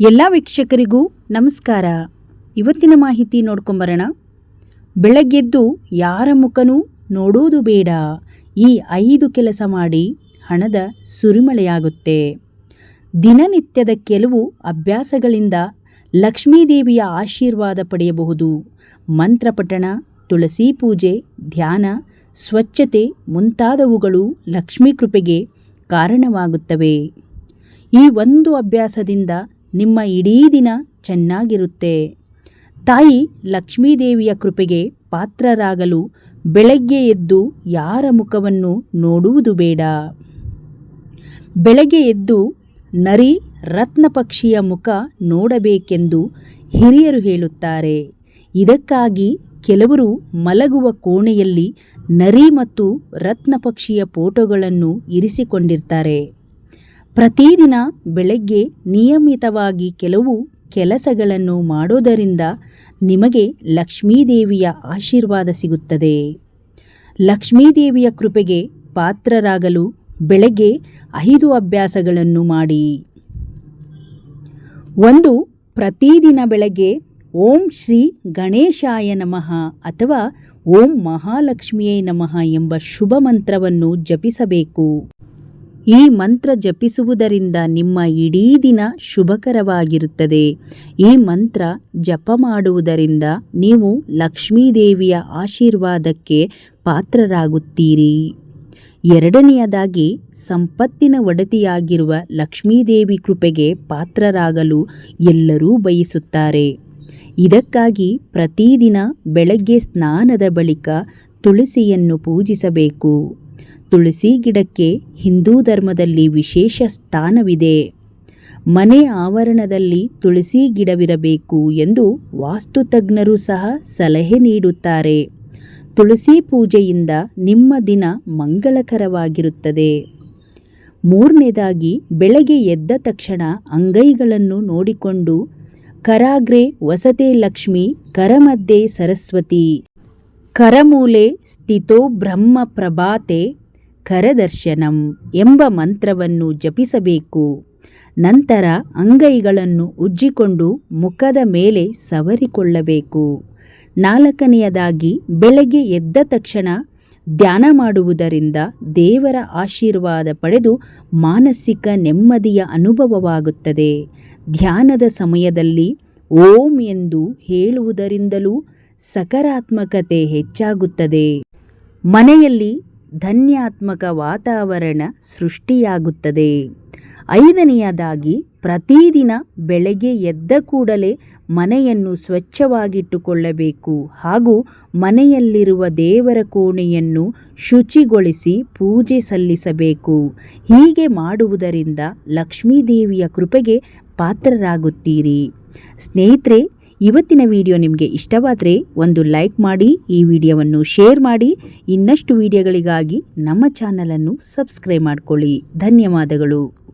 ಎಲ್ಲ ವೀಕ್ಷಕರಿಗೂ ನಮಸ್ಕಾರ. ಇವತ್ತಿನ ಮಾಹಿತಿ ನೋಡ್ಕೊಂಬರೋಣ. ಬೆಳಗ್ಗೆದ್ದು ಯಾರ ಮುಖನೂ ನೋಡೋದು ಬೇಡ. ಈ ಐದು ಕೆಲಸ ಮಾಡಿ ಹಣದ ಸುರಿಮಳೆಯಾಗುತ್ತೆ. ದಿನನಿತ್ಯದ ಕೆಲವು ಅಭ್ಯಾಸಗಳಿಂದ ಲಕ್ಷ್ಮೀದೇವಿಯ ಆಶೀರ್ವಾದ ಪಡೆಯಬಹುದು. ಮಂತ್ರಪಠಣ ತುಳಸಿ ಪೂಜೆ, ಧ್ಯಾನ, ಸ್ವಚ್ಛತೆ ಮುಂತಾದವುಗಳು ಲಕ್ಷ್ಮೀ ಕೃಪೆಗೆ ಕಾರಣವಾಗುತ್ತವೆ. ಈ ಒಂದು ಅಭ್ಯಾಸದಿಂದ ನಿಮ್ಮ ಇಡೀ ದಿನ ಚೆನ್ನಾಗಿರುತ್ತೆ. ತಾಯಿ ಲಕ್ಷ್ಮೀದೇವಿಯ ಕೃಪೆಗೆ ಪಾತ್ರರಾಗಲು ಬೆಳಗ್ಗೆ ಎದ್ದು ಯಾರ ಮುಖವನ್ನು ನೋಡುವುದು ಬೇಡ. ಬೆಳಗ್ಗೆ ಎದ್ದು ನರಿ ರತ್ನ ಪಕ್ಷಿಯ ಮುಖ ನೋಡಬೇಕೆಂದು ಹಿರಿಯರು ಹೇಳುತ್ತಾರೆ. ಇದಕ್ಕಾಗಿ ಕೆಲವರು ಮಲಗುವ ಕೋಣೆಯಲ್ಲಿ ನರಿ ಮತ್ತು ರತ್ನ ಪಕ್ಷಿಯ ಫೋಟೋಗಳನ್ನು ಇರಿಸಿಕೊಂಡಿರ್ತಾರೆ. ಪ್ರತಿದಿನ ಬೆಳಗ್ಗೆ ನಿಯಮಿತವಾಗಿ ಕೆಲವು ಕೆಲಸಗಳನ್ನು ಮಾಡೋದರಿಂದ ನಿಮಗೆ ಲಕ್ಷ್ಮೀದೇವಿಯ ಆಶೀರ್ವಾದ ಸಿಗುತ್ತದೆ. ಲಕ್ಷ್ಮೀದೇವಿಯ ಕೃಪೆಗೆ ಪಾತ್ರರಾಗಲು ಬೆಳಗ್ಗೆ ಐದು ಅಭ್ಯಾಸಗಳನ್ನು ಮಾಡಿ. ಒಂದು, ಪ್ರತಿದಿನ ಬೆಳಗ್ಗೆ ಓಂ ಶ್ರೀ ಗಣೇಶಾಯ ನಮಃ ಅಥವಾ ಓಂ ಮಹಾಲಕ್ಷ್ಮಿಯೇ ನಮಃ ಎಂಬ ಶುಭ ಮಂತ್ರವನ್ನು ಜಪಿಸಬೇಕು. ಈ ಮಂತ್ರ ಜಪಿಸುವುದರಿಂದ ನಿಮ್ಮ ಇಡೀ ದಿನ ಶುಭಕರವಾಗಿರುತ್ತದೆ. ಈ ಮಂತ್ರ ಜಪ ಮಾಡುವುದರಿಂದ ನೀವು ಲಕ್ಷ್ಮೀದೇವಿಯ ಆಶೀರ್ವಾದಕ್ಕೆ ಪಾತ್ರರಾಗುತ್ತೀರಿ. ಎರಡನೆಯದಾಗಿ, ಸಂಪತ್ತಿನ ಒಡತಿಯಾಗಿರುವ ಲಕ್ಷ್ಮೀದೇವಿ ಕೃಪೆಗೆ ಪಾತ್ರರಾಗಲು ಎಲ್ಲರೂ ಬಯಸುತ್ತಾರೆ. ಇದಕ್ಕಾಗಿ ಪ್ರತಿದಿನ ಬೆಳಗ್ಗೆ ಸ್ನಾನದ ಬಳಿಕ ತುಳಸಿಯನ್ನು ಪೂಜಿಸಬೇಕು. ತುಳಸಿ ಗಿಡಕ್ಕೆ ಹಿಂದೂ ಧರ್ಮದಲ್ಲಿ ವಿಶೇಷ ಸ್ಥಾನವಿದೆ. ಮನೆ ಆವರಣದಲ್ಲಿ ತುಳಸಿ ಗಿಡವಿರಬೇಕು ಎಂದು ವಾಸ್ತುತಜ್ಞರು ಸಹ ಸಲಹೆ ನೀಡುತ್ತಾರೆ. ತುಳಸಿ ಪೂಜೆಯಿಂದ ನಿಮ್ಮ ದಿನ ಮಂಗಳಕರವಾಗಿರುತ್ತದೆ. ಮೂರನೇದಾಗಿ, ಬೆಳಗ್ಗೆ ಎದ್ದ ತಕ್ಷಣ ಅಂಗೈಗಳನ್ನು ನೋಡಿಕೊಂಡು, ಕರಾಗ್ರೆ ವಸತೆ ಲಕ್ಷ್ಮಿ, ಕರಮದ್ದೆ ಸರಸ್ವತಿ. ಕರಮೂಲೆ ಸ್ಥಿತೋ ಬ್ರಹ್ಮ ಪ್ರಭಾತೆ ಕರದರ್ಶನಂ ಎಂಬ ಮಂತ್ರವನ್ನು ಜಪಿಸಬೇಕು. ನಂತರ ಅಂಗೈಗಳನ್ನು ಉಜ್ಜಿಕೊಂಡು ಮುಖದ ಮೇಲೆ ಸವರಿಕೊಳ್ಳಬೇಕು. ನಾಲ್ಕನೆಯದಾಗಿ ಬೆಳಗ್ಗೆ ಎದ್ದ ತಕ್ಷಣ ಧ್ಯಾನ ಮಾಡುವುದರಿಂದ ದೇವರ ಆಶೀರ್ವಾದ ಪಡೆದು ಮಾನಸಿಕ ನೆಮ್ಮದಿಯ ಅನುಭವವಾಗುತ್ತದೆ. ಧ್ಯಾನದ ಸಮಯದಲ್ಲಿ ಓಂ ಎಂದು ಹೇಳುವುದರಿಂದಲೂ ಸಕಾರಾತ್ಮಕತೆ ಹೆಚ್ಚಾಗುತ್ತದೆ. ಮನೆಯಲ್ಲಿ ಧನ್ಯಾತ್ಮಕ ವಾತಾವರಣ ಸೃಷ್ಟಿಯಾಗುತ್ತದೆ. ಐದನೆಯದಾಗಿ, ಪ್ರತಿದಿನ ಬೆಳಗ್ಗೆ ಎದ್ದ ಕೂಡಲೇ ಮನೆಯನ್ನು ಸ್ವಚ್ಛವಾಗಿಟ್ಟುಕೊಳ್ಳಬೇಕು ಹಾಗೂ ಮನೆಯಲ್ಲಿರುವ ದೇವರ ಕೋಣೆಯನ್ನು ಶುಚಿಗೊಳಿಸಿ ಪೂಜೆ ಸಲ್ಲಿಸಬೇಕು. ಹೀಗೆ ಮಾಡುವುದರಿಂದ ಲಕ್ಷ್ಮೀದೇವಿಯ ಕೃಪೆಗೆ ಪಾತ್ರರಾಗುತ್ತೀರಿ. ಸ್ನೇಹಿತರೆ ಇವತ್ತಿನ ವಿಡಿಯೋ ನಿಮಗೆ ಇಷ್ಟವಾದರೆ ಒಂದು ಲೈಕ್ ಮಾಡಿ, ಈ ವಿಡಿಯೋವನ್ನು ಶೇರ್ ಮಾಡಿ, ಇನ್ನಷ್ಟು ವಿಡಿಯೋಗಳಿಗಾಗಿ ನಮ್ಮ ಚಾನಲನ್ನು ಸಬ್ಸ್ಕ್ರೈಬ್ ಮಾಡಿಕೊಳ್ಳಿ. ಧನ್ಯವಾದಗಳು.